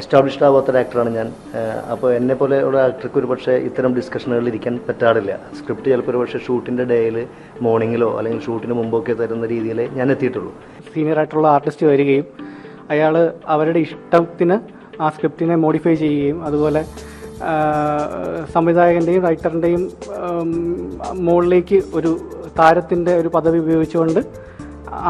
Established ആവാത്ത ഒരു ആക്ടറാണ് ഞാൻ. അപ്പോൾ എന്നെ പോലെ ഉള്ള ആക്ടർക്ക് ഒരു പക്ഷേ ഇത്തരം ഡിസ്കഷനുകളിൽ ഇരിക്കാൻ പറ്റാറില്ല. സ്ക്രിപ്റ്റ് ചിലപ്പോൾ ഒരു പക്ഷേ ഷൂട്ടിന്റെ ഡേയിൽ മോർണിംഗിലോ അല്ലെങ്കിൽ ഷൂട്ടിന് മുമ്പൊക്കെ തരുന്ന രീതിയിൽ ഞാൻ എത്തിയിട്ടുള്ളൂ. സീനിയർ ആയിട്ടുള്ള ആർട്ടിസ്റ്റ് വരികയും അയാൾ അവരുടെ ഇഷ്ടത്തിന് ആ സ്ക്രിപ്റ്റിനെ മോഡിഫൈ ചെയ്യുകയും അതുപോലെ സംവിധായകന്റെയും റൈറ്ററിന്റെയും മുകളിലേക്ക് ഒരു താരത്തിന്റെ ഒരു പദവി ഉപയോഗിച്ചുകൊണ്ട്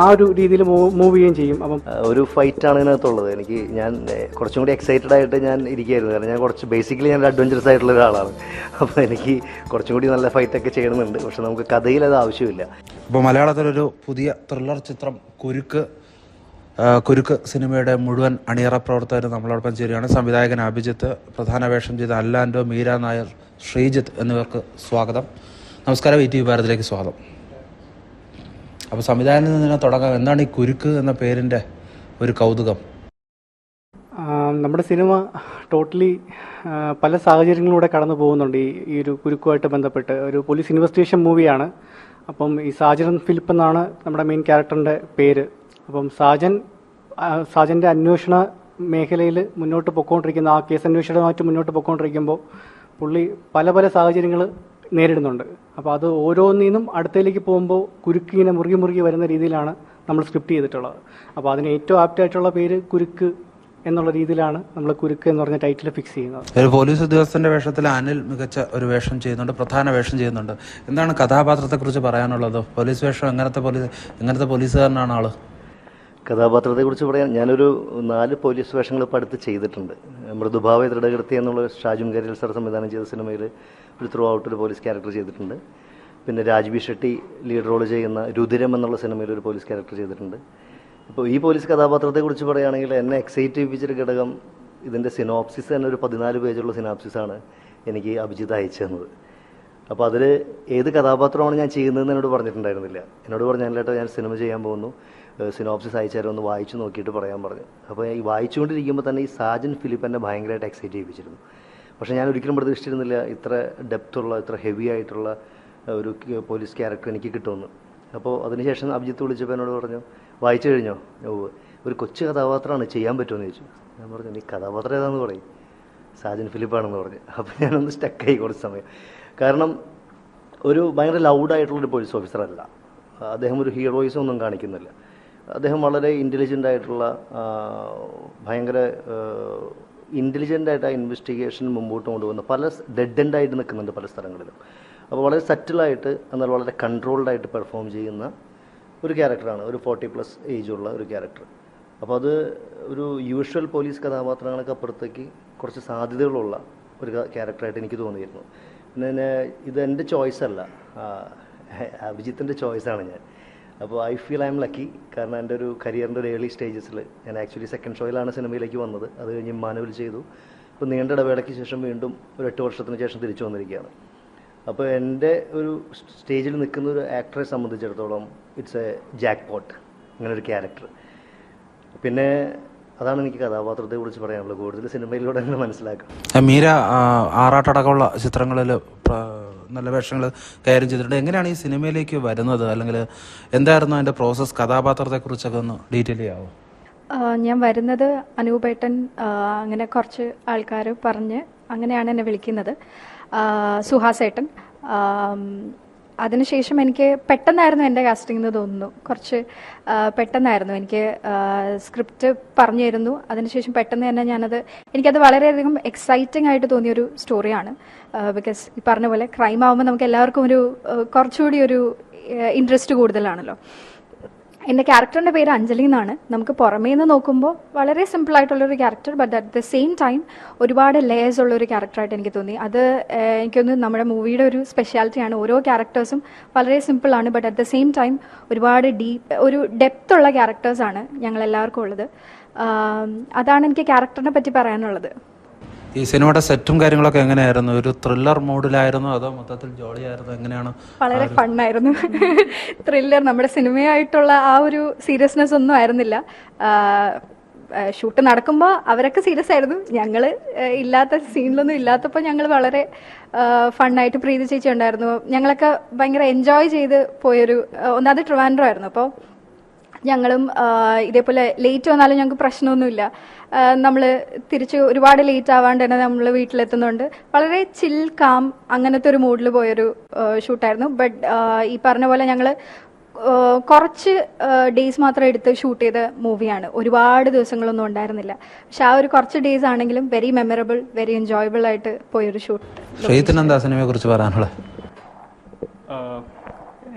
ആ ഒരു രീതിയിൽ മൂവ് ചെയ്യുകയും ചെയ്യും. അപ്പം ഒരു ഫൈറ്റ് ആണ് ഇതിനകത്തുള്ളത്. എനിക്ക് ഞാൻ കുറച്ചും കൂടി എക്സൈറ്റഡ് ആയിട്ട് ഞാൻ ഇരിക്കുകയായിരുന്നു. കാരണം ഞാൻ കുറച്ച് ബേസിക്കലി ഞാൻ അഡ്വഞ്ചറസ് ആയിട്ടുള്ള ഒരാളാണ്. അപ്പോൾ എനിക്ക് കുറച്ചും കൂടി നല്ല ഫൈറ്റൊക്കെ ചെയ്യണമെന്നുണ്ട് പക്ഷെ നമുക്ക് കഥയിൽ അത് ആവശ്യമില്ല. ഇപ്പോൾ മലയാളത്തിലൊരു പുതിയ ത്രില്ലർ ചിത്രം കുരുക്ക് കുരുക്ക് സിനിമയുടെ മുഴുവൻ അണിയറ പ്രവർത്തകർ നമ്മളോടൊപ്പം ചേരുകയാണ്. സംവിധായകൻ അഭിജിത്ത് പ്രധാന വേഷം ചെയ്ത അല്ലാൻഡോ മീര നായർ ശ്രീജിത്ത് എന്നിവർക്ക് സ്വാഗതം. നമസ്കാരം. ഇ ടി വി ഭാരതിലേക്ക് സ്വാഗതം. അപ്പോൾ സംവിധാനത്തിൽ നിന്ന് തുടങ്ങാം. എന്താണ് ഈ കുരുക്ക് എന്ന പേരിന്റെ ഒരു കൗതുകം? നമ്മുടെ സിനിമ ടോട്ടലി പല സാഹചര്യങ്ങളിലൂടെ കടന്നു പോകുന്നുണ്ട്. ഈ ഈ ഒരു കുരുക്കുമായിട്ട് ബന്ധപ്പെട്ട് ഒരു പോലീസ് ഇൻവെസ്റ്റിഗേഷൻ മൂവിയാണ്. അപ്പം ഈ സാജൻ ഫിലിപ്പ് എന്നാണ് നമ്മുടെ മെയിൻ ക്യാരക്ടറിന്റെ പേര്. അപ്പം സാജൻ സാജന്റെ അന്വേഷണ മേഖലയിൽ മുന്നോട്ട് പൊക്കോണ്ടിരിക്കുന്ന ആ കേസ് അന്വേഷണമായിട്ട് മുന്നോട്ട് പൊക്കോണ്ടിരിക്കുമ്പോൾ പുള്ളി പല പല സാഹചര്യങ്ങൾ നേരിടുന്നുണ്ട്. അപ്പോൾ അത് ഓരോന്നിനും അടുത്തേക്ക് പോകുമ്പോൾ കുരുക്ക് ഇങ്ങനെ മുറുകി മുറുകി വരുന്ന രീതിയിലാണ് നമ്മൾ സ്ക്രിപ്റ്റ് ചെയ്തിട്ടുള്ളത്. അപ്പോൾ അതിന് ഏറ്റവും ആപ്റ്റായിട്ടുള്ള പേര് കുരുക്ക് എന്നുള്ള രീതിയിലാണ് നമ്മൾ കുരുക്ക് എന്ന് പറഞ്ഞ ടൈറ്റിൽ ഫിക്സ് ചെയ്യുന്നത്. ഒരു പോലീസ് ഉദ്യോഗസ്ഥന്റെ വേഷത്തിൽ അനിൽ മികച്ച ഒരു വേഷം ചെയ്യുന്നുണ്ട് പ്രധാന വേഷം ചെയ്യുന്നുണ്ട്. എന്താണ് കഥാപാത്രത്തെക്കുറിച്ച് പറയാനുള്ളത്? പോലീസ് വേഷം എങ്ങനത്തെ പോലീസ് എങ്ങനത്തെ പോലീസുകാരനാണ് ആൾ? കഥാപാത്രത്തെക്കുറിച്ച് പറയാൻ ഞാനൊരു നാല് പോലീസ് വേഷങ്ങൾ ഇപ്പോൾ അടുത്ത് ചെയ്തിട്ടുണ്ട്. മൃദുഭാവ ദൃഢകൃത്യ എന്നുള്ള ഷാജും കരിയൽ സർ സംവിധാനം ചെയ്ത സിനിമയിൽ ഒരു ത്രൂ ഔട്ട് ഒരു പോലീസ് ക്യാരക്ടർ ചെയ്തിട്ടുണ്ട്. പിന്നെ രാജ്ബി ഷെട്ടി ലീഡ് റോൾ ചെയ്യുന്ന രുതിരം എന്നുള്ള സിനിമയിൽ ഒരു പോലീസ് ക്യാരക്ടർ ചെയ്തിട്ടുണ്ട്. ഇപ്പോൾ ഈ പോലീസ് കഥാപാത്രത്തെക്കുറിച്ച് പറയുകയാണെങ്കിൽ എന്നെ എക്സൈറ്റ് ചെയ്യിപ്പിച്ചൊരു ഘടകം ഇതിന്റെ സിനോപ്സിസ് തന്നെ ഒരു പതിനാല് പേജുള്ള സിനോപ്സിസാണ് എനിക്ക് അഭിജിത് അയച്ചു തന്നത്. അപ്പോൾ അതിൽ ഏത് കഥാപാത്രമാണ് ഞാൻ ചെയ്യുന്നതെന്ന് എന്നോട് പറഞ്ഞിട്ടുണ്ടായിരുന്നില്ല. എന്നോട് പറഞ്ഞാലേട്ടോ ഞാൻ സിനിമ ചെയ്യാൻ പോകുന്നു. സിനോപ്സിസ് അയച്ചാലും ഒന്ന് വായിച്ചു നോക്കിയിട്ട് പറയാൻ പറഞ്ഞു. അപ്പോൾ ഈ വായിച്ചുകൊണ്ടിരിക്കുമ്പോൾ തന്നെ ഈ സാജൻ ഫിലിപ്പ് എന്നെ ഭയങ്കരമായിട്ട് എക്സൈറ്റ് ചെയ്യിപ്പിച്ചിരുന്നു. പക്ഷേ ഞാൻ ഒരിക്കലും പ്രതീക്ഷിച്ചിരുന്നില്ല ഇത്ര ഡെപ്തുള്ള ഇത്ര ഹെവി ആയിട്ടുള്ള ഒരു പോലീസ് ക്യാരക്ടർ എനിക്ക് കിട്ടുമെന്ന്. അപ്പോൾ അതിനുശേഷം അഭിജിത്ത് വിളിച്ചപ്പോൾ എന്നോട് പറഞ്ഞു വായിച്ചു കഴിഞ്ഞോ? ഒരു കൊച്ചു കഥാപാത്രമാണ് ചെയ്യാൻ പറ്റുമെന്ന് ചോദിച്ചു. ഞാൻ പറഞ്ഞു നീ കഥാപാത്രം ഏതാണെന്ന് പറയും. സാജൻ ഫിലിപ്പാണെന്ന് പറഞ്ഞു. അപ്പോൾ ഞാനൊന്ന് സ്റ്റക്കായി കുറച്ച് സമയം. കാരണം ഒരു ഭയങ്കര ലൗഡായിട്ടുള്ളൊരു പോലീസ് ഓഫീസറല്ല അദ്ദേഹം ഒരു ഹീറോയിസം ഒന്നും കാണിക്കുന്നില്ല. അദ്ദേഹം വളരെ ഇന്റലിജന്റ് ആയിട്ടുള്ള ഭയങ്കര ഇന്റലിജന്റ് ആയിട്ട് ആ ഇൻവെസ്റ്റിഗേഷൻ മുമ്പോട്ട് കൊണ്ടുപോകുന്ന പല ഡെഡ് എൻഡ് ആയിട്ട് നിൽക്കുന്നുണ്ട് പല സ്ഥലങ്ങളിലും. അപ്പോൾ വളരെ സറ്റിലായിട്ട് എന്നാൽ വളരെ കൺട്രോൾഡ് ആയിട്ട് പെർഫോം ചെയ്യുന്ന ഒരു ക്യാരക്ടറാണ് ഒരു ഫോർട്ടി പ്ലസ് ഏജുള്ള ഒരു ക്യാരക്ടർ അപ്പോൾ അത് ഒരു യൂഷ്വൽ പോലീസ് കഥാപാത്രങ്ങൾക്ക് അപ്പുറത്തേക്ക് കുറച്ച് സാധ്യതകളുള്ള ഒരു ക്യാരക്ടറായിട്ട് എനിക്ക് തോന്നിയിരുന്നു. പിന്നെ ഇത് എന്റെ അല്ല. അഭിജിത്തിന്റെ ചോയ്സാണ് ഞാൻ. അപ്പോൾ I feel I'm lucky കാരണം എന്റെ ഒരു കരിയറിന്റെ ഒരു ഏർലി സ്റ്റേജസിൽ ഞാൻ ആക്ച്വലി സെക്കൻഡ് ഷോയിലാണ് സിനിമയിലേക്ക് വന്നത്. അത് കഴിഞ്ഞ് മാനുവൽ ചെയ്തു. ഇപ്പോൾ നീണ്ട ഇടവേളയ്ക്ക് ശേഷം വീണ്ടും ഒരു എട്ട് വർഷത്തിന് ശേഷം തിരിച്ചു വന്നിരിക്കുകയാണ്. അപ്പോൾ എന്റെ ഒരു സ്റ്റേജിൽ നിൽക്കുന്ന ഒരു ആക്ടറെ സംബന്ധിച്ചിടത്തോളം ഇറ്റ്സ് എ ജാക്ക് പോട്ട് അങ്ങനെ ഒരു ക്യാരക്ടർ പിന്നെ അതാണ് എനിക്ക് കഥാപാത്രത്തെ കുറിച്ച് പറയാനുള്ളത്. കൂടുതൽ സിനിമയിലൂടെ അങ്ങനെ മനസ്സിലാക്കാം മീര ആറാട്ടടക്കമുള്ള ചിത്രങ്ങളിൽ നല്ല വേഷങ്ങൾ കൈകാര്യം ചെയ്തിട്ടുണ്ട്. എങ്ങനെയാണ് ഈ സിനിമയിലേക്ക് വരുന്നത്? അല്ലെങ്കിൽ എന്തായിരുന്നു അതിന്റെ പ്രോസസ്സ്? കഥാപാത്രത്തെക്കുറിച്ചൊക്കെ ഒന്ന് ഡീറ്റെയിൽ ചെയ്യാവോ? ഞാൻ വരുന്നത് അനൂപേട്ടൻ അങ്ങനെ കുറച്ച് ആൾക്കാർ പറഞ്ഞ് അങ്ങനെയാണ് എന്നെ വിളിക്കുന്നത്. സുഹാസേട്ടൻ. അതിനുശേഷം എനിക്ക് പെട്ടെന്നായിരുന്നു എന്റെ കാസ്റ്റിംഗ് എന്ന് തോന്നുന്നു. കുറച്ച് പെട്ടെന്നായിരുന്നു. എനിക്ക് സ്ക്രിപ്റ്റ് പറഞ്ഞു തരുന്നു. അതിനുശേഷം പെട്ടെന്ന് തന്നെ ഞാനത് എനിക്കത് വളരെയധികം എക്സൈറ്റിംഗ് ആയിട്ട് തോന്നിയൊരു സ്റ്റോറിയാണ് ബിക്കോസ് ഈ പറഞ്ഞ പോലെ ക്രൈം ആവുമ്പോൾ നമുക്ക് എല്ലാവർക്കും ഒരു കുറച്ചുകൂടി ഒരു ഇൻട്രസ്റ്റ് കൂടുതലാണല്ലോ. എന്റെ ക്യാരക്ടറിന്റെ പേര് അഞ്ജലി എന്നാണ്. നമുക്ക് പുറമേ നിന്ന് നോക്കുമ്പോൾ വളരെ സിമ്പിൾ ആയിട്ടുള്ളൊരു character but at the same time ഒരുപാട് ലെയേഴ്സ് ഉള്ള ഒരു ക്യാരക്ടറായിട്ട് എനിക്ക് തോന്നി. അത് എനിക്കൊന്ന് നമ്മുടെ മൂവിയുടെ ഒരു സ്പെഷ്യാലിറ്റിയാണ് ഓരോ ക്യാരക്ടേഴ്സും വളരെ സിമ്പിളാണ് but at the same time ഒരുപാട് ഡീപ്പ് ഒരു ഡെപ്ത് ഉള്ള ക്യാരക്ടേഴ്സാണ് ഞങ്ങൾ എല്ലാവർക്കും ഉള്ളത്. അതാണ് എനിക്ക് ക്യാരക്ടറിനെ പറ്റി പറയാനുള്ളത്. ഈ സിനിമയുടെ സെറ്റും കാര്യങ്ങളൊക്കെ എങ്ങനെയായിരുന്നു? ഒരു ത്രില്ലർ മോഡിലായിരുന്നു അതോ മൊത്തത്തിൽ ജോളിയായിരുന്നു? എങ്ങനെയാണ്? വളരെ ഫണ്ണായിരുന്നു. ത്രില്ലർ നമ്മുടെ സിനിമയായിട്ടുള്ള ആ ഒരു സീരിയസ്നെസ് ഒന്നും ആയിരുന്നില്ല. ഷൂട്ട് നടക്കുമ്പോൾ അവരൊക്കെ സീരിയസ് ആയിരുന്നു. ഞങ്ങൾ ഇല്ലാത്ത സീനിലൊന്നും ഇല്ലാത്തപ്പോൾ ഞങ്ങൾ വളരെ ഫണ്ണായിട്ട് പ്രീതി ചേച്ചി ഉണ്ടായിരുന്നു. ഞങ്ങളൊക്കെ ഭയങ്കര എൻജോയ് ചെയ്ത് പോയൊരു ഒന്നാമത് ട്രിവാൻഡ്രോ ആയിരുന്നു. അപ്പോൾ ഞങ്ങളും ഇതേപോലെ ലേറ്റ് വന്നാലും ഞങ്ങൾക്ക് പ്രശ്നമൊന്നുമില്ല. നമ്മൾ തിരിച്ച് ഒരുപാട് ലേറ്റ് ആവാണ്ട് തന്നെ നമ്മൾ വീട്ടിലെത്തുന്നുണ്ട്. വളരെ ചിൽ കാം അങ്ങനത്തെ ഒരു മൂഡിൽ പോയൊരു ഷൂട്ടായിരുന്നു ബട്ട് ഈ പറഞ്ഞ പോലെ ഞങ്ങൾ കുറച്ച് ഡേയ്സ് മാത്രം എടുത്ത് ഷൂട്ട് ചെയ്ത മൂവിയാണ് ഒരുപാട് ദിവസങ്ങളൊന്നും ഉണ്ടായിരുന്നില്ല. പക്ഷെ ആ ഒരു കുറച്ച് ഡേയ്സ് ആണെങ്കിലും വെരി മെമ്മറബിൾ വെരി എൻജോയബിൾ ആയിട്ട് പോയൊരു ഷൂട്ട് സിനിമയെ കുറിച്ച് പറയാനുള്ളത്?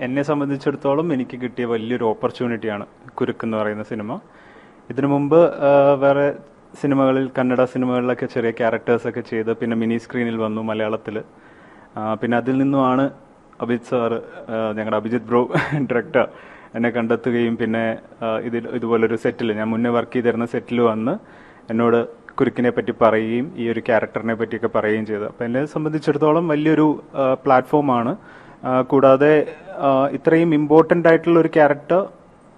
എന്നെ സംബന്ധിച്ചിടത്തോളം എനിക്ക് കിട്ടിയ വലിയൊരു ഓപ്പർച്യൂണിറ്റിയാണ് കുരുക്ക് എന്ന് പറയുന്ന സിനിമ. ഇതിനു മുമ്പ് വേറെ സിനിമകളിൽ കന്നഡ സിനിമകളിലൊക്കെ ചെറിയ ക്യാരക്ടേഴ്സൊക്കെ ചെയ്ത് പിന്നെ മിനി സ്ക്രീനിൽ വന്നു മലയാളത്തിൽ പിന്നെ അതിൽ നിന്നുമാണ് അഭിജിത് സാറ് ഞങ്ങളുടെ അഭിജിത് ബ്രോ ഡയറക്ടർ എന്നെ കണ്ടെത്തുകയും പിന്നെ ഇതിൽ ഇതുപോലൊരു സെറ്റിൽ ഞാൻ മുന്നേ വർക്ക് ചെയ്തിരുന്ന സെറ്റിൽ വന്ന് എന്നോട് കുരുക്കിനെ പറ്റി പറയുകയും ഈ ഒരു ക്യാരക്ടറിനെ പറ്റിയൊക്കെ പറയുകയും ചെയ്തു. അപ്പം എന്നെ സംബന്ധിച്ചിടത്തോളം വലിയൊരു പ്ലാറ്റ്ഫോമാണ് കൂടാതെ ഇത്രയും ഇമ്പോർട്ടന്റ് ആയിട്ടുള്ള ഒരു ക്യാരക്ടർ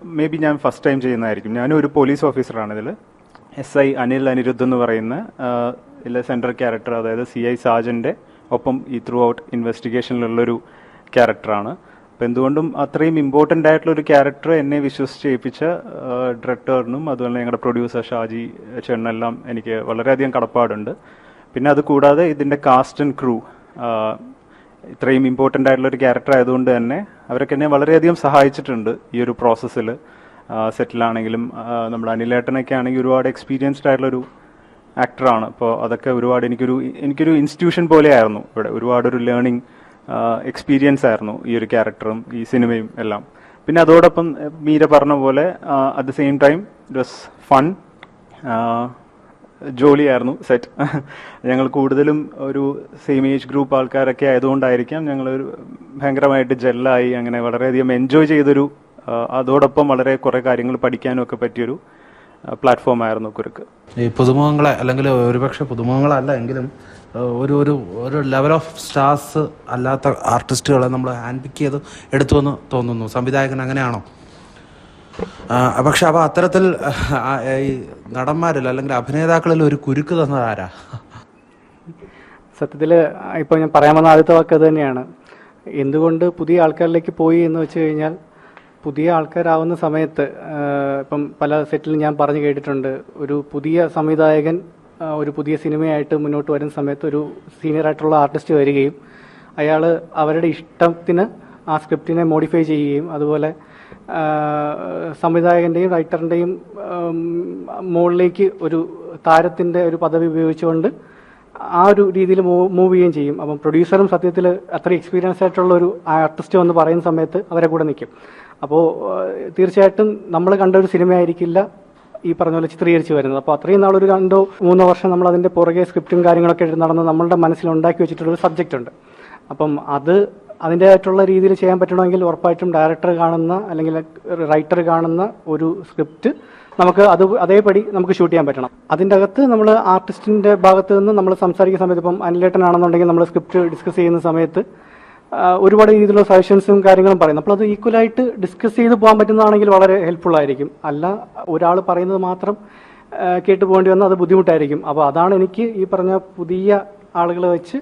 മേ ബി ഞാൻ ഫസ്റ്റ് ടൈം ചെയ്യുന്നതായിരിക്കും. ഞാനും ഒരു പോലീസ് ഓഫീസറാണ് ഇതിൽ എസ് ഐ അനിൽ അനിരുദ്ധ് എന്ന് പറയുന്ന ഇല്ല സെൻട്രൽ ക്യാരക്ടർ അതായത് സി ഐ സാജന്റെ ഒപ്പം ഈ ത്രൂ ഔട്ട് ഇൻവെസ്റ്റിഗേഷനിലുള്ളൊരു ക്യാരക്ടറാണ് അപ്പം എന്തുകൊണ്ടും അത്രയും ഇമ്പോർട്ടന്റ് ആയിട്ടുള്ള ഒരു ക്യാരക്ടർ എന്നെ വിശ്വസിച്ച് ഏൽപ്പിച്ച ഡയറക്ടറിനും അതുപോലെ ഞങ്ങളുടെ പ്രൊഡ്യൂസർ ഷാജി ചേട്ടനെല്ലാം എനിക്ക് വളരെയധികം കടപ്പാടുണ്ട്. പിന്നെ അത് കൂടാതെ ഇതിന്റെ കാസ്റ്റ് ആൻഡ് ക്രൂ ഇത്രയും ഇമ്പോർട്ടന്റ് ആയിട്ടുള്ള ഒരു ക്യാരക്ടർ ആയതുകൊണ്ട് തന്നെ അവരൊക്കെ എന്നെ വളരെയധികം സഹായിച്ചിട്ടുണ്ട് ഈ ഒരു പ്രോസസ്സിൽ സെറ്റിലാണെങ്കിലും നമ്മുടെ അനിലേട്ടനൊക്കെ ആണെങ്കിൽ ഒരുപാട് എക്സ്പീരിയൻസ്ഡ് ആയിട്ടുള്ളൊരു ആക്ടറാണ് അപ്പോൾ അതൊക്കെ ഒരുപാട് എനിക്കൊരു എനിക്കൊരു ഇൻസ്റ്റിറ്റ്യൂഷൻ പോലെയായിരുന്നു ഇവിടെ. ഒരുപാട് ഒരു ലേണിംഗ് എക്സ്പീരിയൻസ് ആയിരുന്നു ഈ ഒരു ക്യാരക്ടറും ഈ സിനിമയും എല്ലാം. പിന്നെ അതോടൊപ്പം മീര പറഞ്ഞ പോലെ at the same time it was fun ജോലിയായിരുന്നു set ഞങ്ങൾ കൂടുതലും ഒരു സെയിം ഏജ് ഗ്രൂപ്പ് ആൾക്കാരൊക്കെ ആയതുകൊണ്ടായിരിക്കാം ഞങ്ങൾ ഭയങ്കരമായിട്ട് ജെല്ലായി അങ്ങനെ വളരെയധികം എൻജോയ് ചെയ്തൊരു അതോടൊപ്പം വളരെ കുറേ കാര്യങ്ങൾ പഠിക്കാനും ഒക്കെ പറ്റിയൊരു പ്ലാറ്റ്ഫോം ആയിരുന്നു കുരുക്ക്. ഈ പുതുമുഖങ്ങളെ അല്ലെങ്കിൽ ഒരുപക്ഷെ പുതുമുഖങ്ങളല്ല എങ്കിലും ഒരു ഒരു ഒരു ലെവൽ ഓഫ് സ്റ്റാർസ് അല്ലാത്ത ആർട്ടിസ്റ്റുകളെ നമ്മൾ ഹാൻഡ് പിക്ക് ചെയ്ത് എടുത്തു എന്ന് തോന്നുന്നു. സംവിധായകൻ അങ്ങനെയാണോ? പക്ഷെ അപ്പോൾ അത്തരത്തിൽ ഈ നടന്മാരിൽ അല്ലെങ്കിൽ അഭിനേതാക്കളിൽ ഒരു കുരുക്ക് തന്നത് ആരാ? സത്യത്തിൽ ഇപ്പോൾ ഞാൻ പറയാൻ വന്ന ആദ്യത്തെ വാക്ക് അത് തന്നെയാണ്. എന്തുകൊണ്ട് പുതിയ ആൾക്കാരിലേക്ക് പോയി എന്ന് വെച്ച് കഴിഞ്ഞാൽ പുതിയ ആൾക്കാരാവുന്ന സമയത്ത് ഇപ്പം പല സെറ്റിലും ഞാൻ പറഞ്ഞു കേട്ടിട്ടുണ്ട്. ഒരു പുതിയ സംവിധായകൻ ഒരു പുതിയ സിനിമയായിട്ട് മുന്നോട്ട് വരുന്ന സമയത്ത് ഒരു സീനിയർ ആയിട്ടുള്ള ആർട്ടിസ്റ്റ് വരികയും അയാൾ അവരുടെ ഇഷ്ടത്തിന് ആ സ്ക്രിപ്റ്റിനെ മോഡിഫൈ ചെയ്യുകയും അതുപോലെ സംവിധായകന്റെയും റൈറ്ററിന്റെയും മുകളിലേക്ക് ഒരു താരത്തിന്റെ ഒരു പദവി ഉപയോഗിച്ചുകൊണ്ട് ആ ഒരു രീതിയിൽ മൂവ് ചെയ്യുകയും ചെയ്യും. അപ്പം പ്രൊഡ്യൂസറും സത്യത്തിൽ അത്ര എക്സ്പീരിയൻസ് ആയിട്ടുള്ള ഒരു ആർട്ടിസ്റ്റ് വന്ന് പറയുന്ന സമയത്ത് അവരെ കൂടെ നിൽക്കും. അപ്പോൾ തീർച്ചയായിട്ടും നമ്മൾ കണ്ട ഒരു സിനിമയായിരിക്കില്ല ഈ പറഞ്ഞ പോലെ ചിത്രീകരിച്ച് വരുന്നത്. അപ്പോൾ അത്രയും നാളൊരു രണ്ടോ മൂന്നോ വർഷം നമ്മൾ അതിന്റെ പുറകെ സ്ക്രിപ്റ്റും കാര്യങ്ങളൊക്കെ നടന്ന് നമ്മളുടെ മനസ്സിൽ ഉണ്ടാക്കി വെച്ചിട്ടുള്ള ഒരു സബ്ജക്റ്റ് ഉണ്ട്. അപ്പം അത് അതിന്റെതായിട്ടുള്ള രീതിയിൽ ചെയ്യാൻ പറ്റണമെങ്കിൽ ഉറപ്പായിട്ടും ഡയറക്ടർ കാണുന്ന അല്ലെങ്കിൽ റൈറ്റർ കാണുന്ന ഒരു സ്ക്രിപ്റ്റ് നമുക്ക് അത് അതേപടി നമുക്ക് ഷൂട്ട് ചെയ്യാൻ പറ്റണം. അതിന്റെ അകത്ത് നമ്മൾ ആർട്ടിസ്റ്റിന്റെ ഭാഗത്ത് നിന്ന് നമ്മൾ സംസാരിക്കുന്ന സമയത്ത് ഇപ്പം അനിലേട്ടനാണെന്നുണ്ടെങ്കിൽ നമ്മൾ സ്ക്രിപ്റ്റ് ഡിസ്കസ് ചെയ്യുന്ന സമയത്ത് ഒരുപാട് രീതിയിലുള്ള സജഷൻസും കാര്യങ്ങളും പറയും അപ്പോൾ അത് ഈക്വലായിട്ട് ഡിസ്കസ് ചെയ്ത് പോകാൻ പറ്റുന്നതാണെങ്കിൽ വളരെ ഹെൽപ്ഫുൾ ആയിരിക്കും. അല്ല ഒരാൾ പറയുന്നത് മാത്രം കേട്ട് പോകേണ്ടി വന്നാൽ അത് ബുദ്ധിമുട്ടായിരിക്കും. അപ്പോൾ അതാണ് എനിക്ക് ഈ പറഞ്ഞ പുതിയ ആളുകളെ വെച്ച്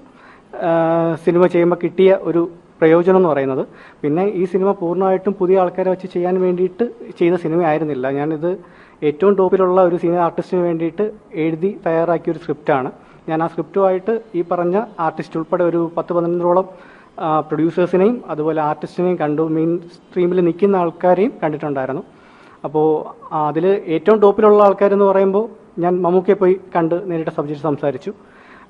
സിനിമ ചെയ്യുമ്പോൾ കിട്ടിയ ഒരു പ്രയോജനം എന്ന് പറയുന്നത്. പിന്നെ ഈ സിനിമ പൂർണമായിട്ടും പുതിയ ആൾക്കാരെ വെച്ച് ചെയ്യാൻ വേണ്ടിയിട്ട് ചെയ്ത സിനിമ ആയിരുന്നില്ല ഞാനിത് ഏറ്റവും ടോപ്പിലുള്ള ഒരു സീനിയർ ആർട്ടിസ്റ്റിന് വേണ്ടിയിട്ട് എഴുതി തയ്യാറാക്കിയ ഒരു സ്ക്രിപ്റ്റാണ്. ഞാൻ ആ സ്ക്രിപ്റ്റുമായിട്ട് ഈ പറഞ്ഞ ആർട്ടിസ്റ്റ് ഉൾപ്പെടെ ഒരു പത്ത് പതിനൊന്നോളം പ്രൊഡ്യൂസേഴ്സിനെയും അതുപോലെ ആർട്ടിസ്റ്റിനെയും കണ്ടു. മെയിൻ സ്ട്രീമിൽ നിൽക്കുന്ന ആൾക്കാരെയും കണ്ടിട്ടുണ്ടായിരുന്നു. അപ്പോൾ അതിൽ ഏറ്റവും ടോപ്പിലുള്ള ആൾക്കാരെന്ന് പറയുമ്പോൾ ഞാൻ മമ്മൂക്കയെ പോയി കണ്ട് നേരിട്ട് സബ്ജക്റ്റ് സംസാരിച്ചു.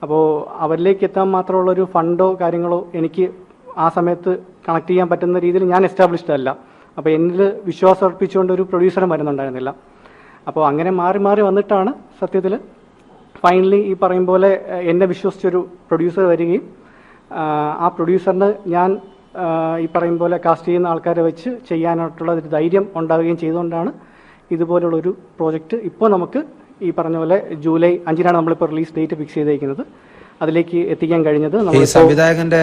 അപ്പോൾ അവരിലേക്ക് എത്താൻ മാത്രമുള്ള ഒരു ഫണ്ടോ കാര്യങ്ങളോ എനിക്ക് ആ സമയത്ത് കണക്ട് ചെയ്യാൻ പറ്റുന്ന രീതിയിൽ ഞാൻ എസ്റ്റാബ്ലിഷ്ഡ് അല്ല. അപ്പോൾ എന്നിൽ വിശ്വാസം അർപ്പിച്ചുകൊണ്ട് ഒരു പ്രൊഡ്യൂസറും വരുന്നുണ്ടായിരുന്നില്ല. അപ്പോൾ അങ്ങനെ മാറി മാറി വന്നിട്ടാണ് സത്യത്തിൽ ഫൈനലി ഈ പറയും പോലെ എന്നെ വിശ്വസിച്ചൊരു പ്രൊഡ്യൂസർ വരികയും ആ പ്രൊഡ്യൂസറിന് ഞാൻ ഈ പറയും പോലെ കാസ്റ്റ് ചെയ്യുന്ന ആൾക്കാരെ വെച്ച് ചെയ്യാനായിട്ടുള്ള ഒരു ധൈര്യം ഉണ്ടാവുകയും ചെയ്തുകൊണ്ടാണ് ഇതുപോലുള്ളൊരു പ്രോജക്റ്റ് ഇപ്പോൾ നമുക്ക് ഈ പറഞ്ഞ പോലെ ജൂലൈ അഞ്ചിനാണ് നമ്മളിപ്പോൾ റിലീസ് ഡേറ്റ് ഫിക്സ് ചെയ്തേക്കുന്നത്. അതിലേക്ക് എത്തിക്കാൻ കഴിഞ്ഞത് ഈ സംവിധായകന്റെ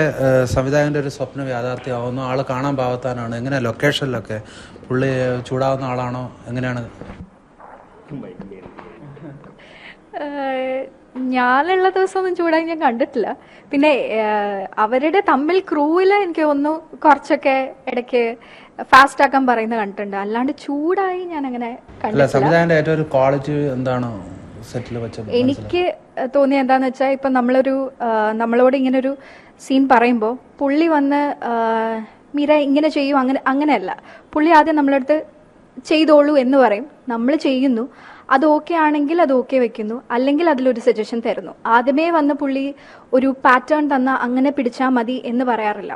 സംവിധായകന്റെ ഒരു സ്വപ്നം യാഥാർത്ഥ്യമാവുന്നു. ആൾ കാണാൻ പാവത്താനാണ് എങ്ങനെ ലൊക്കേഷനിലൊക്കെ? പുള്ളി ചൂടാവുന്ന ആളാണോ? എങ്ങനെയാണ്? ഞാനുള്ള ദിവസം ഒന്നും ചൂടായി ഞാൻ കണ്ടിട്ടില്ല. പിന്നെ അവരുടെ തമ്മിൽ ക്രൂവിൽ എനിക്ക് ഒന്ന് കുറച്ചൊക്കെ ഇടയ്ക്ക് ഫാസ്റ്റ് ആക്കാൻ പറയുന്നത് കണ്ടിട്ടുണ്ട്. അല്ലാണ്ട് ചൂടായി ഞാൻ അങ്ങനെ സംവിധായകന്റെ ഏറ്റവും ഒരു ക്വാളിറ്റി എന്താണ്? എനിക്ക് തോന്നിയ എന്താന്ന് വെച്ചാൽ ഇപ്പൊ നമ്മളൊരു നമ്മളോട് ഇങ്ങനെ ഒരു സീൻ പറയുമ്പോൾ പുള്ളി വന്ന് മീര ഇങ്ങനെ ചെയ്യും അങ്ങനെ അങ്ങനെയല്ല. പുള്ളി ആദ്യം നമ്മളടുത്ത് ചെയ്തോളൂ എന്ന് പറയും. നമ്മൾ ചെയ്യുന്നു. അത് ഓക്കെ ആണെങ്കിൽ അത് ഓക്കെ വെക്കുന്നു. അല്ലെങ്കിൽ അതിലൊരു സജഷൻ തരുന്നു. ആദ്യമേ വന്ന് പുള്ളി ഒരു പാറ്റേൺ തന്ന അങ്ങനെ പിടിച്ചാൽ മതി എന്ന് പറയാറില്ല.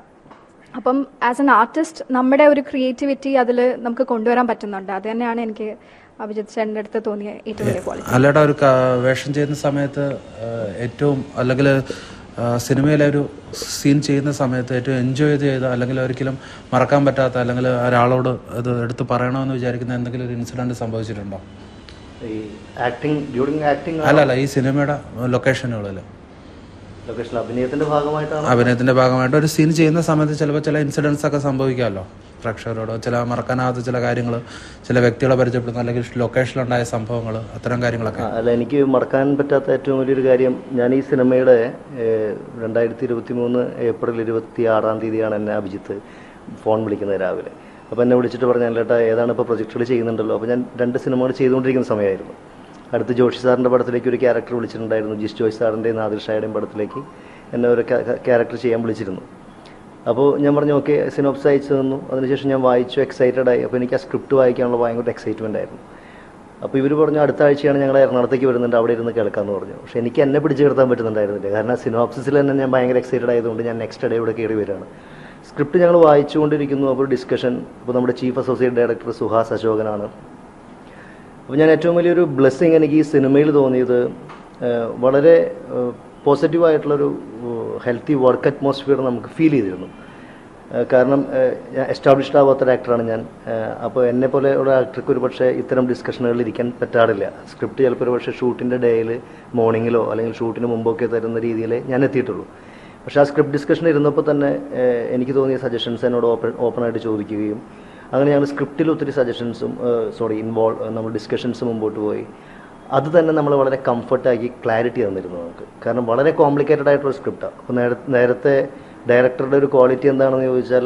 അപ്പം ആസ് എൻ ആർട്ടിസ്റ്റ് നമ്മുടെ ഒരു ക്രിയേറ്റിവിറ്റി അതിൽ നമുക്ക് കൊണ്ടുവരാൻ പറ്റുന്നുണ്ട്. അത് തന്നെയാണ് എനിക്ക് അഭിജിത് ചേട്ടന്റെ അടുത്ത് തോന്നിയ ഏറ്റവും വലിയ ക്വാളിറ്റി അല്ലടാ ഒരു വേഷം ചെയ്യുന്ന സമയത്ത് ഏറ്റവും അല്ലെങ്കിൽ സിനിമയിലെ ഒരു സീൻ ചെയ്യുന്ന സമയത്ത് ഏറ്റവും എൻജോയ് ചെയ്ത അല്ലെങ്കിൽ ഒരിക്കലും മറക്കാൻ പറ്റാത്ത അല്ലെങ്കിൽ ഒരാളോട് അത് എടുത്ത് പറയണമെന്ന് വിചാരിക്കുന്ന എന്തെങ്കിലും ഒരു ഇൻസിഡന്റ് സംഭവിച്ചിട്ടുണ്ടോ? അല്ല അല്ല ഈ സിനിമയുടെ ലൊക്കേഷനുകളിൽ അഭിനയത്തിന്റെ ഭാഗമായിട്ട് ഒരു സീൻ ചെയ്യുന്ന സമയത്ത് ചിലപ്പോൾ ചില ഇൻസിഡൻസ് ഒക്കെ സംഭവിക്കാമല്ലോ. പ്രേക്ഷകരോട് ചില മറക്കാനാവാത്ത ചില കാര്യങ്ങൾ ചില വ്യക്തികളെ പരിചയപ്പെടുന്ന അല്ലെങ്കിൽ ലൊക്കേഷനിലുണ്ടായ സംഭവങ്ങൾ അത്തരം കാര്യങ്ങളൊക്കെ. അല്ല എനിക്ക് മറക്കാൻ പറ്റാത്ത ഏറ്റവും വലിയൊരു കാര്യം ഞാൻ ഈ സിനിമയുടെ രണ്ടായിരത്തി ഇരുപത്തി മൂന്ന് ഏപ്രിൽ ഇരുപത്തി ആറാം തീയതിയാണ് എന്നെ അഭിജിത്ത് ഫോൺ വിളിക്കുന്നത് രാവിലെ. അപ്പോൾ എന്നെ വിളിച്ചിട്ട് പറഞ്ഞാൽ ഏട്ടാ ഏതാണ് ഇപ്പോൾ പ്രൊജക്റ്റുകൾ ചെയ്യുന്നുണ്ടല്ലോ? അപ്പോൾ ഞാൻ രണ്ട് സിനിമകൾ ചെയ്തുകൊണ്ടിരിക്കുന്ന സമയമായിരുന്നു. അടുത്ത് ജോഷി സാറിന്റെ പടത്തിലേക്ക് ഒരു ക്യാരക്ടർ വിളിച്ചിട്ടുണ്ടായിരുന്നു ജിസ് ജോഷി സാറിന്റെയും നാദിർ ഷായുടെയും പടത്തിലേക്ക് എന്നെ ഒരു ക്യാരക്ടർ ചെയ്യാൻ വിളിച്ചിരുന്നു. അപ്പോൾ ഞാൻ പറഞ്ഞു ഓക്കെ സിനോപ്സ് അയച്ചു തന്നു. അതിനുശേഷം ഞാൻ വായിച്ചു എക്സൈറ്റഡ് ആയി. അപ്പോൾ എനിക്ക് ആ സ്ക്രിപ്റ്റ് വായിക്കാനുള്ള ഭയങ്കര എക്സൈറ്റ്മെന്റ് ആയിരുന്നു. അപ്പോൾ ഇവർ പറഞ്ഞു അടുത്ത ആഴ്ചയാണ് ഞങ്ങൾ എറണാകുളത്തേക്ക് വരുന്നുണ്ട് അവിടെ ഇരുന്ന് കേൾക്കാമെന്ന് പറഞ്ഞു. പക്ഷേ എനിക്ക് എന്നെ പിടിച്ച് കിടത്താൻ പറ്റുന്നുണ്ടായിരുന്നില്ല. കാരണം സിനോപ്സിൽ തന്നെ ഞാൻ ഭയങ്കര എക്സൈറ്റഡ് ആയതുകൊണ്ട് ഞാൻ നെക്സ്റ്റ് ഡേ ഇവിടെ കയറി വരികയാണ്. സ്ക്രിപ്റ്റ് ഞങ്ങൾ വായിച്ചുകൊണ്ടിരിക്കുന്നു. അപ്പോൾ ഡിസ്കഷൻ അപ്പോൾ നമ്മുടെ ചീഫ് അസോസിയേറ്റ് ഡയറക്ടർ സുഹാസ് അശോകനാണ്. അപ്പോൾ ഞാൻ ഏറ്റവും വലിയൊരു ബ്ലെസ്സിങ് എനിക്ക് ഈ സിനിമയിൽ തോന്നിയത് വളരെ പോസിറ്റീവായിട്ടുള്ളൊരു ഹെൽത്തി വർക്ക് അറ്റ്മോസ്ഫിയർ നമുക്ക് ഫീൽ ചെയ്തിരുന്നു. കാരണം എസ്റ്റാബ്ലിഷ്ഡ് ആവാത്ത ഒരു ആക്ടറാണ് ഞാൻ. അപ്പോൾ എന്നെ പോലെ ഉള്ള ആക്ടർക്ക് ഒരു പക്ഷേ ഇത്തരം ഡിസ്കഷനുകളിൽ ഇരിക്കാൻ പറ്റാറില്ല. സ്ക്രിപ്റ്റ് ചിലപ്പോൾ ഒരു പക്ഷേ ഷൂട്ടിന്റെ ഡേയിൽ മോർണിംഗിലോ അല്ലെങ്കിൽ ഷൂട്ടിന് മുമ്പൊക്കെ തരുന്ന രീതിയിൽ ഞാൻ എത്തിയിട്ടുള്ളൂ. പക്ഷേ ആ സ്ക്രിപ്റ്റ് ഡിസ്കഷൻ ഇരുന്നപ്പോൾ തന്നെ എനിക്ക് തോന്നിയ സജഷൻസ് എന്നോട് ഓപ്പൺ ഓപ്പണായിട്ട് ചോദിക്കുകയും അങ്ങനെ ഞങ്ങൾ സ്ക്രിപ്റ്റിൽ ഒത്തിരി സജഷൻസും സോറി ഇൻവോൾവ് നമ്മൾ ഡിസ്കഷൻസ് മുമ്പോട്ട് പോയി. അത് തന്നെ നമ്മൾ വളരെ കംഫർട്ടാക്കി ക്ലാരിറ്റി തന്നിരുന്നു നമുക്ക്. കാരണം വളരെ കോംപ്ലിക്കേറ്റഡ് ആയിട്ടുള്ള സ്ക്രിപ്റ്റാണ് അപ്പോൾ നേരത്തെ ഡയറക്ടറുടെ ഒരു ക്വാളിറ്റി എന്താണെന്ന് ചോദിച്ചാൽ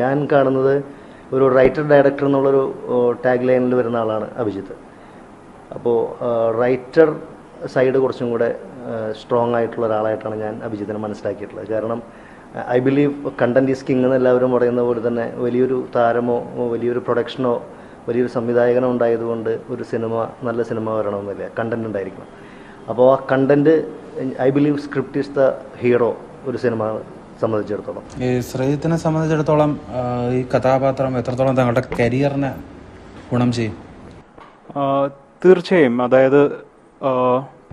ഞാൻ കാണുന്നത് ഒരു റൈറ്റർ ഡയറക്ടർ എന്നുള്ളൊരു ടാഗ് ലൈനിൽ വരുന്ന ആളാണ് അഭിജിത്ത്. അപ്പോൾ റൈറ്റർ സൈഡ് കുറച്ചും കൂടെ സ്ട്രോങ് ആയിട്ടുള്ള ഒരാളായിട്ടാണ് ഞാൻ അഭിജിത്തിനെ മനസ്സിലാക്കിയിട്ടുള്ളത്. കാരണം I believe content is king എന്ന് എല്ലാവരും പറയുന്ന പോലെ തന്നെ വലിയൊരു താരമോ വലിയൊരു പ്രൊഡക്ഷനോ വലിയൊരു സംവിധായകനോ ഉണ്ടായതുകൊണ്ട് ഒരു സിനിമ നല്ല സിനിമ വരണമെന്നില്ല. കണ്ടന്റ് ഉണ്ടായിരിക്കണം. അപ്പോൾ ആ content I believe script is the hero ഒരു സിനിമ സംബന്ധിച്ചിടത്തോളം. ഈ ശ്രീജിത്തിനെ സംബന്ധിച്ചിടത്തോളം ഈ കഥാപാത്രം എത്രത്തോളം തങ്ങളുടെ കരിയറിനെ ഗുണം ചെയ്യും? തീർച്ചയായും. അതായത്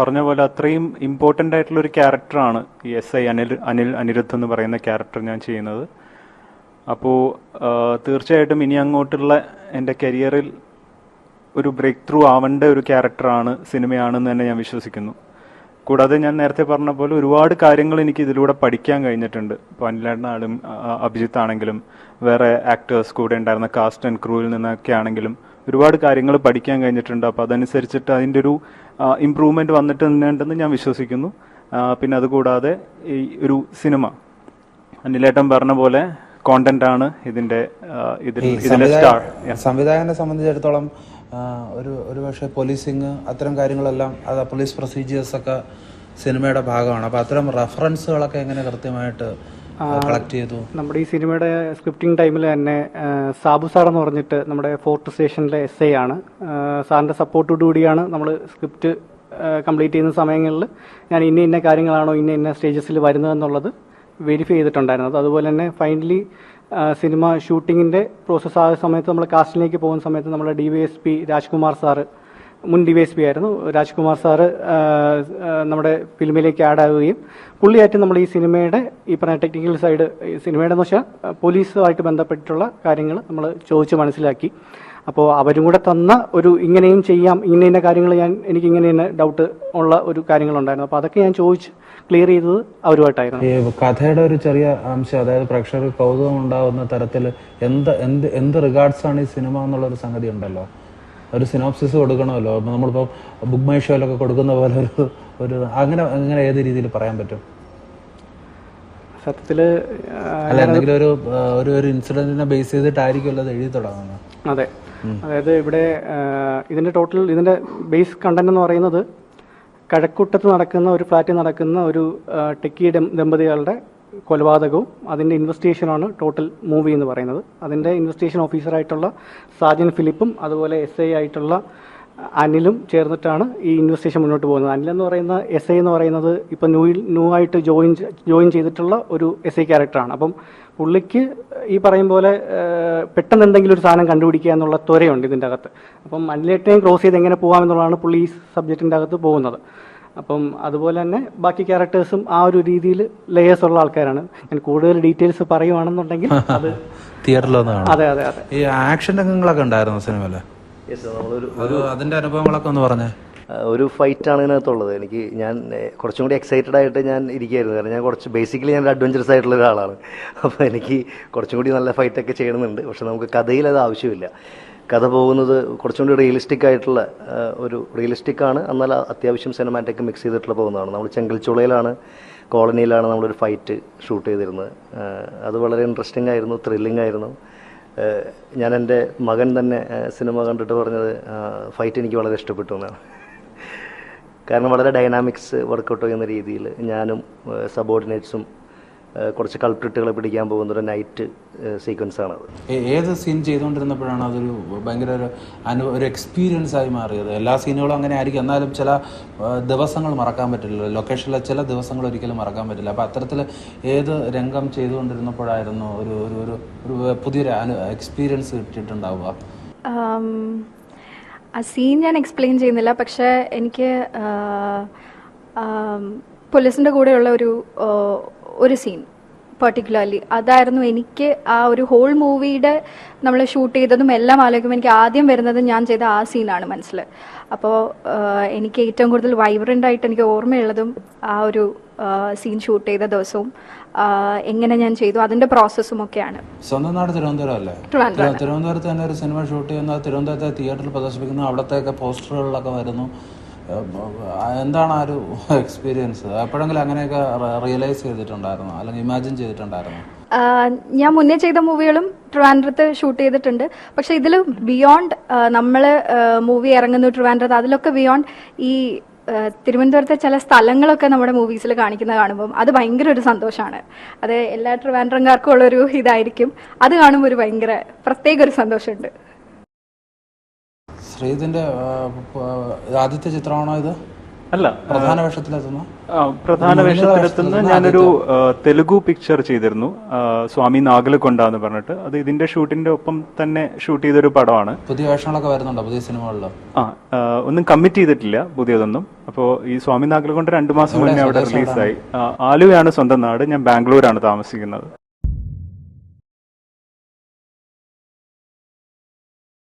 പറഞ്ഞ പോലെ അത്രയും ഇമ്പോർട്ടന്റ് ആയിട്ടുള്ള ഒരു ക്യാരക്ടറാണ് ഈ എസ് ഐ അനിൽ അനിൽ അനിരുദ്ധ് എന്ന് പറയുന്ന ക്യാരക്ടർ ഞാൻ ചെയ്യുന്നത്. അപ്പോൾ തീർച്ചയായിട്ടും ഇനി അങ്ങോട്ടുള്ള എന്റെ കരിയറിൽ ഒരു ബ്രേക്ക് ത്രൂ ആവേണ്ട ഒരു ക്യാരക്ടറാണ് സിനിമയാണെന്ന് തന്നെ ഞാൻ വിശ്വസിക്കുന്നു. കൂടാതെ ഞാൻ നേരത്തെ പറഞ്ഞ പോലെ ഒരുപാട് കാര്യങ്ങൾ എനിക്ക് ഇതിലൂടെ പഠിക്കാൻ കഴിഞ്ഞിട്ടുണ്ട്. ഇപ്പോൾ അനിലേട്ടനാളും അഭിജിത്ത് ആണെങ്കിലും വേറെ ആക്ടേഴ്സ് കൂടെ ഉണ്ടായിരുന്ന കാസ്റ്റ് ആൻഡ് ക്രൂവിൽ നിന്നൊക്കെ ആണെങ്കിലും ഒരുപാട് കാര്യങ്ങൾ പഠിക്കാൻ കഴിഞ്ഞിട്ടുണ്ട്. അപ്പോൾ അതനുസരിച്ചിട്ട് അതിന്റെ ഒരു ഇമ്പ്രൂവ്മെന്റ് വന്നിട്ടുണ്ടെന്ന് ഞാൻ വിശ്വസിക്കുന്നു. പിന്നെ അതുകൂടാതെ ഈ ഒരു സിനിമ അനിലേട്ടൻ പറഞ്ഞ പോലെ കോണ്ടന്റ് ആണ് ഇതിന്റെ സംവിധായകനെ സംബന്ധിച്ചിടത്തോളം ഒരു ഒരു പക്ഷേ പോലീസിങ് അത്തരം കാര്യങ്ങളെല്ലാം അത് പോലീസ് പ്രൊസീജിയേഴ്സ് ഒക്കെ സിനിമയുടെ ഭാഗമാണ്. അപ്പോൾ അത്തരം റെഫറൻസുകളൊക്കെ എങ്ങനെ കൃത്യമായിട്ട് കളക്ട് ചെയ്തു. നമ്മുടെ ഈ സിനിമയുടെ സ്ക്രിപ്റ്റിംഗ് ടൈമിൽ തന്നെ സാബു സാർ എന്ന് പറഞ്ഞിട്ട് നമ്മുടെ ഫോർട്ട് സ്റ്റേഷനിലെ എസ് ഐ ആണ്. സാറിന്റെ സപ്പോർട്ടോടുകൂടിയാണ് നമ്മൾ സ്ക്രിപ്റ്റ് കംപ്ലീറ്റ് ചെയ്യുന്ന സമയങ്ങളിൽ ഞാൻ ഇന്ന ഇന്ന കാര്യങ്ങളാണോ ഇന്ന ഇന്ന സ്റ്റേജസിൽ വരുന്നതെന്നുള്ളത് വെരിഫൈ ചെയ്തിട്ടുണ്ടായിരുന്നത്. അതുപോലെ തന്നെ ഫൈനലി സിനിമ ഷൂട്ടിങ്ങിന്റെ പ്രോസസ്സ് ആയ സമയത്ത് നമ്മൾ കാസ്റ്റിലേക്ക് പോകുന്ന സമയത്ത് നമ്മുടെ D Y S P Rajkumar sir മുൻ ഡി വൈ എസ് പി ആയിരുന്നു. രാജ്കുമാർ സാറ് നമ്മുടെ ഫിലിമിലേക്ക് ആഡ് ആവുകയും പുള്ളിയായിട്ട് നമ്മൾ ഈ സിനിമയുടെ ഈ പറഞ്ഞ ടെക്നിക്കൽ സൈഡ് സിനിമയുടെ എന്ന് വെച്ചാൽ പോലീസുമായിട്ട് ബന്ധപ്പെട്ടിട്ടുള്ള കാര്യങ്ങൾ നമ്മൾ ചോദിച്ച് മനസ്സിലാക്കി. അപ്പോൾ അവരും കൂടെ തന്ന ഒരു ഇങ്ങനെയും ചെയ്യാം ഇങ്ങനെ ഇന്ന കാര്യങ്ങൾ ഞാൻ എനിക്ക് ഇങ്ങനെ തന്നെ ഡൗട്ട് ഉള്ള ഒരു കാര്യങ്ങളുണ്ടായിരുന്നു. അപ്പോൾ അതൊക്കെ ഞാൻ ചോദിച്ച് ക്ലിയർ ചെയ്തത് അവരുമായിട്ടായിരുന്നു. കഥയുടെ ഒരു ചെറിയ അംശം അതായത് പ്രേക്ഷകർക്ക് കൗതുകം ഉണ്ടാകുന്ന തരത്തിൽ എന്ത് എന്ത് എന്ത് റിഗാർഡ്സ് ആണ് ഈ സിനിമ എന്നുള്ള ഒരു സംഗതി ഉണ്ടല്ലോ? ഒരു സിനോപ്സിസ് കൊടുക്കണമല്ലോ. അപ്പോൾ നമ്മളിപ്പോൾ ബുക്ക് മൈ ഷോയിലൊക്കെ കൊടുക്കുന്ന പോലെ ഒരു ഒരു അങ്ങനെ അങ്ങനെ ഏത് രീതിയിൽ പറയാൻ പറ്റും? സത്യത്തിൽ അല്ല എന്തെങ്കിലും ഒരു ഒരു ഒരു ഇൻസിഡന്റിനെ ബേസ് ചെയ്തിട്ടായിരിക്കുമല്ലോ അത് എഴുതി തുടങ്ങുന്നത് അതെ. അതായത് ഇവിടെ ഇതിന്റെ ടോട്ടൽ ഇതിന്റെ ബേസ് കണ്ടന്റ് എന്ന് പറയുന്നത് കഴക്കൂട്ടത്ത് നടക്കുന്ന ഒരു ഫ്ലാറ്റിൽ നടക്കുന്ന ഒരു ടെക്കി ദമ്പതികളുടെ കൊലപാതകവും അതിന്റെ ഇൻവെസ്റ്റിഗേഷനാണ് ടോട്ടൽ മൂവി എന്ന് പറയുന്നത്. അതിന്റെ ഇൻവെസ്റ്റിഗേഷൻ ഓഫീസറായിട്ടുള്ള സാജൻ ഫിലിപ്പും അതുപോലെ എസ് ഐ ആയിട്ടുള്ള അനിലും ചേർന്നിട്ടാണ് ഈ ഇൻവെസ്റ്റിഗേഷൻ മുന്നോട്ട് പോകുന്നത്. അനിൽ എന്ന് പറയുന്ന എസ് ഐ എന്ന് പറയുന്നത് ഇപ്പം ന്യൂ ന്യൂ ആയിട്ട് ജോയിൻ ജോയിൻ ചെയ്തിട്ടുള്ള ഒരു എസ് ഐ ക്യാരക്ടറാണ് അപ്പം പുള്ളിക്ക് ഈ പറയും പോലെ പെട്ടെന്ന് എന്തെങ്കിലും ഒരു സാധനം കണ്ടുപിടിക്കുക എന്നുള്ള ത്വരയുണ്ട് ഇതിന്റെ അകത്ത്. അപ്പം അനിലേറ്റയും ക്രോസ് ചെയ്ത് എങ്ങനെ പോകാമെന്നുള്ളതാണ് പുള്ളി ഈ സബ്ജക്റ്റിന്റെ അകത്ത് പോകുന്നത്. അപ്പം അതുപോലെ തന്നെ ബാക്കി ക്യാരക്ടേഴ്സും ആ ഒരു രീതിയിൽ ലേയേഴ്സ് ഉള്ള ആൾക്കാരാണ്. ഞാൻ കൂടുതൽ ഡീറ്റെയിൽസ് പറയുവാണെന്നുണ്ടെങ്കിൽ അത് തിയേറ്ററിൽ അതെ അതെ അതെ. ഈ ആക്ഷൻ രംഗങ്ങളൊക്കെ ഉണ്ടായിരുന്നു സിനിമയിൽ? യെസ് നമ്മളൊരു ഒരു അതിന്റെ അനുഭവങ്ങളൊക്കെ ഒന്ന് പറഞ്ഞേ. ഒരു ഫൈറ്റാണ് ഇതിനകത്തുള്ളത്. എനിക്ക് ഞാൻ കുറച്ചും കൂടി എക്സൈറ്റഡ് ആയിട്ട് ഞാൻ ഇരിക്കുകയായിരുന്നു. കാരണം ഞാൻ കുറച്ച് ബേസിക്കലി ഞാൻ അഡ്വഞ്ചറസ് ആയിട്ടുള്ള ഒരാളാണ്. അപ്പോൾ എനിക്ക് കുറച്ചും കൂടി നല്ല ഫൈറ്റൊക്കെ ചെയ്യണമെന്നുണ്ട്. പക്ഷെ നമുക്ക് കഥയിൽ അത് ആവശ്യമില്ല. കഥ പോകുന്നത് കുറച്ചും കൂടി റിയലിസ്റ്റിക് ആയിട്ടുള്ള ഒരു റിയലിസ്റ്റിക് ആണ്. എന്നാൽ അത്യാവശ്യം സിനിമാറ്റിക് മിക്സ് ചെയ്തിട്ടുള്ള പോകുന്നതാണ്. നമ്മൾ ചെങ്കൽച്ചുളയിലാണ് കോളനിയിലാണ് നമ്മളൊരു ഫൈറ്റ് ഷൂട്ട് ചെയ്തിരുന്നത്. അത് വളരെ ഇൻട്രസ്റ്റിംഗ് ആയിരുന്നു ത്രില്ലിംഗ് ആയിരുന്നു. ഞാൻ എന്റെ മകൻ തന്നെ സിനിമ കണ്ടിട്ട് പറഞ്ഞത് ഫൈറ്റ് എനിക്ക് വളരെ ഇഷ്ടപ്പെട്ടു എന്നാണ്. കാരണം വളരെ ഡൈനാമിക്സ് വർക്കൗട്ട് ചെയ്യുന്ന രീതിയിൽ ഞാനും സബോർഡിനേറ്റ്സും കുറച്ച് കൾപ്രിറ്റുകളെ പിടിക്കാൻ പോകുന്ന ഒരു നൈറ്റ് സീക്വൻസ് ആണ് അത് ഏത് സീൻ ചെയ്തുകൊണ്ടിരുന്നപ്പോഴാണ് അതൊരു ഭയങ്കര ഒരു അനു ഒരു എക്സ്പീരിയൻസ് ആയി മാറിയത്? എല്ലാ സീനുകളും അങ്ങനെ ആയിരിക്കും. എന്നാലും ചില ദിവസങ്ങൾ മറക്കാൻ പറ്റില്ല ലൊക്കേഷനിലെ ചില ദിവസങ്ങൾ ഒരിക്കലും മറക്കാൻ പറ്റില്ല. അപ്പോൾ അത്തരത്തിൽ ഏത് രംഗം ചെയ്തുകൊണ്ടിരുന്നപ്പോഴായിരുന്നു ഒരു ഒരു ഒരു ഒരു പുതിയൊരു അനു എക്സ്പീരിയൻസ് കിട്ടിയിട്ടുണ്ടാവുക? ആം, സീൻ ഞാൻ എക്സ്പ്ലെയിൻ ചെയ്യുന്നില്ല. പക്ഷേ എനിക്ക് പോലീസിന്റെ കൂടെയുള്ള ഒരു ഒരു സീൻ പെർട്ടിക്കുലർലി അതായിരുന്നു എനിക്ക് ആ ഒരു ഹോൾ മൂവിയുടെ നമ്മൾ ഷൂട്ട് ചെയ്തതും എല്ലാം ആലോചിക്കുമ്പോൾ എനിക്ക് ആദ്യം വരുന്നത് ഞാൻ ചെയ്ത ആ സീനാണ് മനസ്സിൽ അപ്പോൾ എനിക്ക് ഏറ്റവും കൂടുതൽ വൈബ്രന്റ് ആയിട്ട് എനിക്ക് ഓർമ്മയുള്ളതും ആ ഒരു സീൻ ഷൂട്ട് ചെയ്ത ദിവസവും എങ്ങനെ ഞാൻ ചെയ്തു അതിന്റെ പ്രോസസ്സും ഒക്കെയാണ്. സ്വന്തം നാട് തിരുവനന്തപുരം അല്ലേ? തിരുവനന്തപുരത്ത് തന്നെ ഒരു സിനിമ ഷൂട്ട് ചെയ്യുന്ന തിരുവനന്തപുരത്തെ തിയേറ്ററിൽ പ്രദർശിപ്പിക്കുന്നു അവിടത്തെയൊക്കെ പോസ്റ്ററുകളിലൊക്കെ വരുന്നു. എന്താണ് ആ ഒരു എക്സ്പീരിയൻസ് എപ്പോഴെങ്കിലും അങ്ങനെയൊക്കെ റിയലൈസ് ചെയ്തിട്ടുണ്ടായിരുന്നു? അല്ലെങ്കിൽ ഇമാജിൻ ചെയ്തിട്ടുണ്ടായിരുന്നു? ഞാൻ മുന്നേ ചെയ്ത മൂവികളും ട്രിവാൻഡ്രത്ത് ഷൂട്ട് ചെയ്തിട്ടുണ്ട്. പക്ഷെ ഇതിൽ ബിയോണ്ട് നമ്മൾ മൂവി ഇറങ്ങുന്നു ട്രിവാൻഡ്രത്ത് അതിലൊക്കെ ബിയോണ്ട് ഈ തിരുവനന്തപുരത്തെ ചില സ്ഥലങ്ങളൊക്കെ നമ്മുടെ മൂവീസിൽ കാണിക്കുന്ന കാണുമ്പം അത് ഭയങ്കര ഒരു സന്തോഷമാണ് അത് എല്ലാ ട്രിവാൻഡ്രംകാർക്കും ഉള്ളൊരു ഇതായിരിക്കും. അത് കാണുമ്പോൾ ഒരു ഭയങ്കര പ്രത്യേക ഒരു സന്തോഷമുണ്ട്. ശ്രീതിന്റെ ആ, ആദ്യത്തെ ചിത്രമാണോ ഇത്? അല്ല പ്രധാന വേഷത്തിലെത്തുന്ന പ്രധാന വേഷത്തിലെത്തുന്ന ഞാനൊരു തെലുഗു പിക്ചർ ചെയ്തിരുന്നു. സ്വാമി നാഗലക്കൊണ്ട എന്ന് പറഞ്ഞിട്ട്. അത് ഇതിന്റെ ഷൂട്ടിന്റെ ഒപ്പം തന്നെ ഷൂട്ട് ചെയ്തൊരു പടമാണ്. പുതിയ വേഷങ്ങളൊക്കെ വരുന്നുണ്ടോ പുതിയ സിനിമകളിൽ ആ ഒന്നും കമ്മിറ്റ് ചെയ്തിട്ടില്ല പുതിയതൊന്നും. അപ്പോൾ ഈ സ്വാമി നാഗലക്കൊണ്ട രണ്ടു മാസം മുന്നേ അവിടെ റിലീസായി ആലുവയാണ് സ്വന്തം നാട്. ഞാൻ ബാംഗ്ലൂരാണ് താമസിക്കുന്നത്.